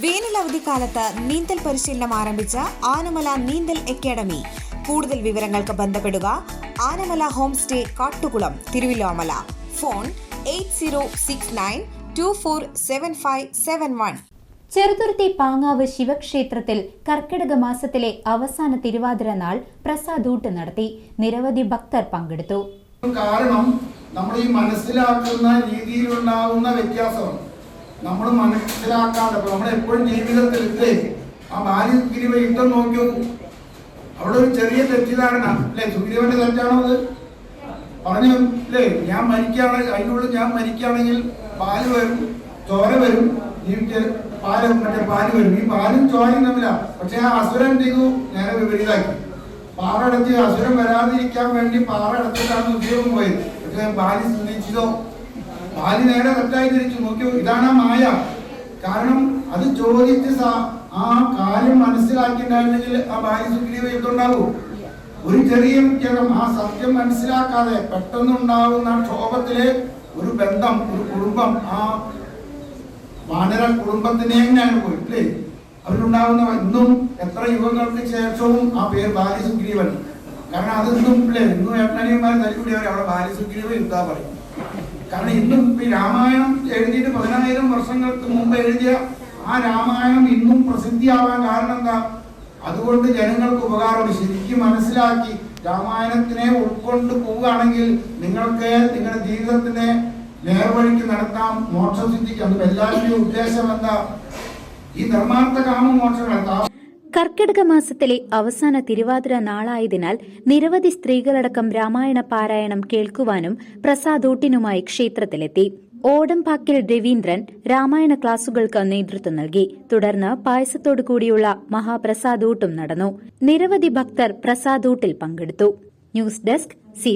വേനൽ അവധിക്കാലത്ത് നീന്തൽ പരിശീലനം ആരംഭിച്ച ആനമല നീന്തൽ അക്കാദമി. കൂടുതൽ വിവരങ്ങൾക്ക് ബന്ധപ്പെടുക Anamala home stay Kattukulam Thiruvilwamala. Phone eight zero six nine two four seven five seven one. Cheruthuruthy Pangavu ശിവക്ഷേത്രത്തിൽ കർക്കിടക മാസത്തിലെ അവസാന തിരുവാതിര നാൾ പ്രസാദൂട്ട് നടത്തി. നിരവധി ഭക്തർ പങ്കെടുത്തു. കാരണം നമ്മൾ ഈ മനസ്സിലാക്കുന്ന രീതിയിലുണ്ടാവുന്ന വ്യത്യാസമാണ്. നമ്മൾ മനസ്സിലാക്കാണ്ട് അപ്പൊ നമ്മൾ എപ്പോഴും ജീവിതത്തിൽ ഇല്ലേ? ആ ബാല്യ സുഗ്രീവ യുദ്ധം നോക്കിയോ നോക്കൂ. അവിടെ ഒരു ചെറിയ തെറ്റിദ്ധാരണ. അല്ലെ സുഗ്രീവന്റെ തെറ്റാണോ അത്? പറഞ്ഞു അല്ലേ ഞാൻ മരിക്കുകയാണ് അതിനുള്ളിൽ ഞാൻ മരിക്കുകയാണെങ്കിൽ പാൽ വരും ചോര വരും ജീവിച്ച് പാൽ മറ്റേ പാൽ വരും. ഈ പാലും ചോരയും തമ്മില. പക്ഷെ ആ അസുരൻ ചെയ്തു? നേരെ വിപരീതാക്കി പാറടച്ച് അസുരം വരാതിരിക്കാൻ വേണ്ടി പാറ അടച്ചിട്ടാണ് ഉദ്യോഗം പോയത്. പക്ഷെ ബാലി ചിന്തിച്ചതോ ബാലി നേരെ തെറ്റായി തിരിച്ചു. നോക്കിയോ ഇതാണ് ആ മായ. കാരണം അത് ചോദിച്ച് ആ കാര്യം മനസ്സിലാക്കിയിട്ടുണ്ടായിരുന്നെങ്കിൽ ആ ബാലി സുഗ്രീവ യുദ്ധമുണ്ടാവൂ. ഒരു ചെറിയ വ്യക്തം ആ സത്യം മനസ്സിലാക്കാതെ പെട്ടെന്നുണ്ടാവുന്ന ക്ഷോഭത്തിലെ ഒരു ബന്ധം ഒരു കുടുംബം ആ വാനര കുടുംബത്തിനെ തന്നെയാണ് പോയി അല്ലേ അവരുണ്ടാവുന്ന ഇന്നും എത്ര യുഗങ്ങൾക്ക് ശേഷവും ആ പേര് ബാലി സുഗ്രീവൻ കാരണം അത് ഇന്നും അല്ലേ ഇന്നും ഏട്ടനിയന്മാർ തല്ലിക്കൂടിയവർ അവിടെ ബാലി സുഗ്രീവ യുദ്ധ പറയും കാരണം ഇന്നും ഈ രാമായണം എഴുതിയിട്ട് പതിനായിരം വർഷങ്ങൾക്ക് മുമ്പ് എഴുതിയ ആ രാമായണം ഇന്നും പ്രസിദ്ധിയാവാൻ കാരണം എന്താ? അതുകൊണ്ട് ജനങ്ങൾക്ക് ഉപകാരം ശരിക്കും മനസ്സിലാക്കി രാമായണത്തിനെ ഉൾക്കൊണ്ട് പോവുകയാണെങ്കിൽ നിങ്ങൾക്ക് നിങ്ങളുടെ ജീവിതത്തിനെ നേർവഴിക്ക് നടത്താം. മോക്ഷം സിദ്ധിക്കാം. എല്ലാവരുടെയും ഉദ്ദേശം എന്താ? ഈ ധർമാർത്ഥ കാമ മോക്ഷങ്ങൾ കർക്കിടക മാസത്തിലെ അവസാന തിരുവാതിര നാളായതിനാൽ നിരവധി സ്ത്രീകളടക്കം രാമായണ പാരായണം കേൾക്കുവാനും പ്രസാദൂട്ടിനുമായി ക്ഷേത്രത്തിലെത്തി. ഓടംപാക്കിൽ രവീന്ദ്രൻ രാമായണ ക്ലാസുകൾക്ക് നേതൃത്വം നൽകി. തുടർന്ന് പായസത്തോടു കൂടിയുള്ള മഹാപ്രസാദൂട്ടും നടന്നു. നിരവധി ഭക്തർ പ്രസാദൂട്ടിൽ പങ്കെടുത്തു. News desk C